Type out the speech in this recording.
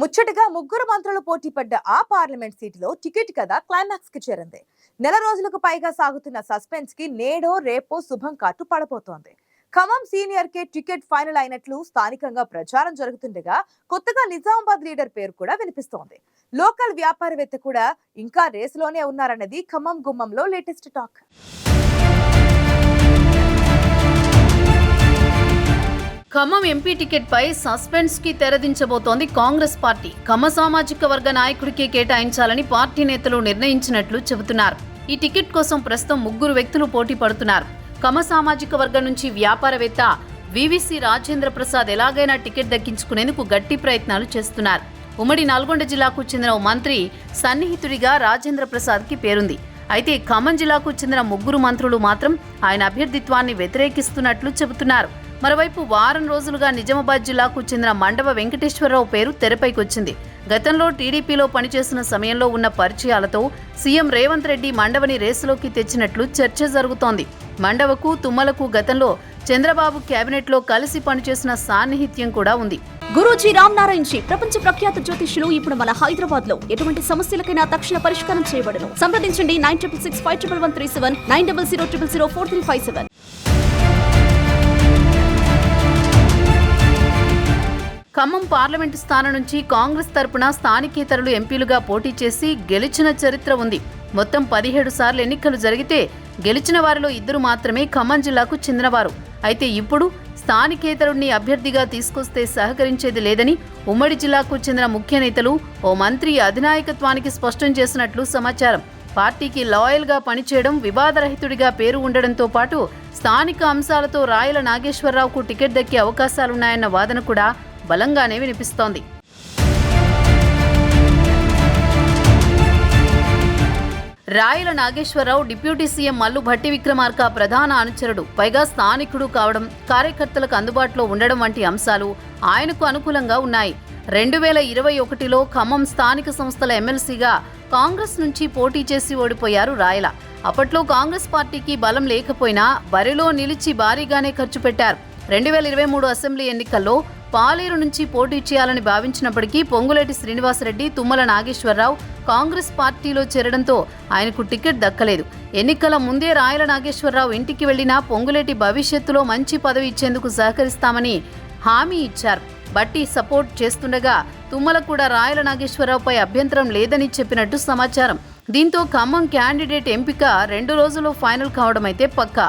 ముచ్చటగా ముగ్గురు మంత్రులు పోటీ పడ్డ ఆ పార్లమెంట్ సీటులో టికెట్ కథ క్లైమాక్స్కి చేరింది. నెల రోజులకు పైగా సాగుతున్న సస్పెన్స్కి నేడో రేపో శుభం కాటు పడబోతోంది. ఖమ్మం సీనియర్ కే టికెట్ ఫైనల్ అయినట్లు స్థానికంగా ప్రచారం జరుగుతుండగా కొత్తగా నిజామాబాద్ లీడర్ పేరు కూడా వినిపిస్తోంది. లోకల్ వ్యాపారవేత్త కూడా ఇంకా రేసులోనే ఉన్నారన్నది ఖమ్మం గుమ్మంలో లేటెస్ట్ టాక్. ఖమ్మం ఎంపీ టికెట్పై సస్పెన్స్కి సస్పెన్స్కి తెరదించబోతోంది కాంగ్రెస్ పార్టీ. ఖమ్మ సామాజిక వర్గ నాయకుడికి కేటాయించాలని పార్టీ నేతలు నిర్ణయించినట్లు చెబుతున్నారు. ఈ టికెట్ కోసం ప్రస్తుతం ముగ్గురు వ్యక్తులు పోటీ పడుతున్నారు. ఖమ్మ సామాజిక వర్గం నుంచి వ్యాపారవేత్త వివిసి రాజేంద్ర ప్రసాద్ ఎలాగైనా టికెట్ దక్కించుకునేందుకు గట్టి ప్రయత్నాలు చేస్తున్నారు. ఉమ్మడి నల్గొండ జిల్లాకు చెందిన ఓ మంత్రి సన్నిహితుడిగా రాజేంద్ర ప్రసాద్కి పేరుంది. అయితే ఖమ్మం జిల్లాకు చెందిన ముగ్గురు మంత్రులు మాత్రం ఆయన అభ్యర్థిత్వాన్ని వ్యతిరేకిస్తున్నట్లు చెబుతున్నారు. మరోవైపు వారం రోజులుగా నిజామాబాద్ జిల్లాకు చెందిన మండవ వెంకటేశ్వరరావు పేరు తెరపైకొచ్చింది. గతంలో టీడీపీలో పనిచేసిన సమయంలో ఉన్న పరిచయాలతో సీఎం రేవంత్ రెడ్డి మండవని రేసులోకి తెచ్చినట్లు చర్చ జరుగుతోంది. మండవకు తుమ్మలకు గతంలో చంద్రబాబు కేబినెట్లో కలిసి పనిచేసిన సాన్నిహిత్యం కూడా ఉంది. గురూజీ రామ్ నారాయణ్ జీ ప్రపంచ ప్రఖ్యాత జ్యోతిష్యులు ఇప్పుడు మన హైదరాబాద్లో ఎటువంటి సమస్యలకైనా తక్షణ పరిష్కారం చేయబడను. సంప్రదించండి nine triple six five triple one three seven nine double zero triple zero four three five seven. Khammam parliament స్థానం నుంచి కాంగ్రెస్ తరపున స్థానికేతరులు ఎంపీలుగా పోటీ చేసి గెలిచిన చరిత్ర ఉంది. మొత్తం పదిహేడు సార్లు ఎన్నికలు జరిగితే గెలిచిన వారిలో ఇద్దరు మాత్రమే ఖమ్మం జిల్లాకు చెందినవారు. అయితే ఇప్పుడు స్థానికేతరుణ్ణి అభ్యర్థిగా తీసుకొస్తే సహకరించేది లేదని ఉమ్మడి జిల్లాకు చెందిన ముఖ్య నేతలు ఓ మంత్రి అధినాయకత్వానికి స్పష్టం చేసినట్లు సమాచారం. పార్టీకి లాయల్గా పనిచేయడం వివాదరహితుడిగా పేరు ఉండడంతో పాటు స్థానిక అంశాలతో రాయల నాగేశ్వరరావుకు టికెట్ దక్కే అవకాశాలున్నాయన్న వాదన కూడా బలంగానే వినిపిస్తోంది. రాయల నాగేశ్వరరావు డిప్యూటీ సీఎం మల్లు భట్టి విక్రమార్క ప్రధాన అనుచరుడు. పైగా స్థానికుడు కావడం కార్యకర్తలకు అందుబాటులో ఉండడం వంటి అంశాలు ఆయనకు అనుకూలంగా ఉన్నాయి. రెండు వేల ఇరవై ఒకటిలో ఖమ్మం స్థానిక సంస్థల ఎమ్మెల్సీగా కాంగ్రెస్ నుంచి పోటీ చేసి ఓడిపోయారు రాయల. అప్పట్లో కాంగ్రెస్ పార్టీకి బలం లేకపోయినా బరిలో నిలిచి భారీగానే ఖర్చు పెట్టారు. రెండు వేల ఇరవై మూడు అసెంబ్లీ ఎన్నికల్లో పాలేరు నుంచి పోటీ చేయాలని భావించినప్పటికీ పొంగులేటి శ్రీనివాసరెడ్డి తుమ్మల నాగేశ్వరరావు కాంగ్రెస్ పార్టీలో చేరడంతో ఆయనకు టికెట్ దక్కలేదు. ఎన్నికల ముందే రాయల నాగేశ్వరరావు ఇంటికి వెళ్ళినా పొంగులేటి భవిష్యత్తులో మంచి పదవి ఇచ్చేందుకు సహకరిస్తామని హామీ ఇచ్చారు. బట్టి సపోర్ట్ చేస్తుండగా తుమ్మల కూడా రాయల నాగేశ్వరరావుపై అభ్యంతరం లేదని చెప్పినట్టు సమాచారం. దీంతో ఖమ్మం క్యాండిడేట్ ఎంపిక రెండు రోజుల్లో ఫైనల్ కావడం అయితే పక్కా.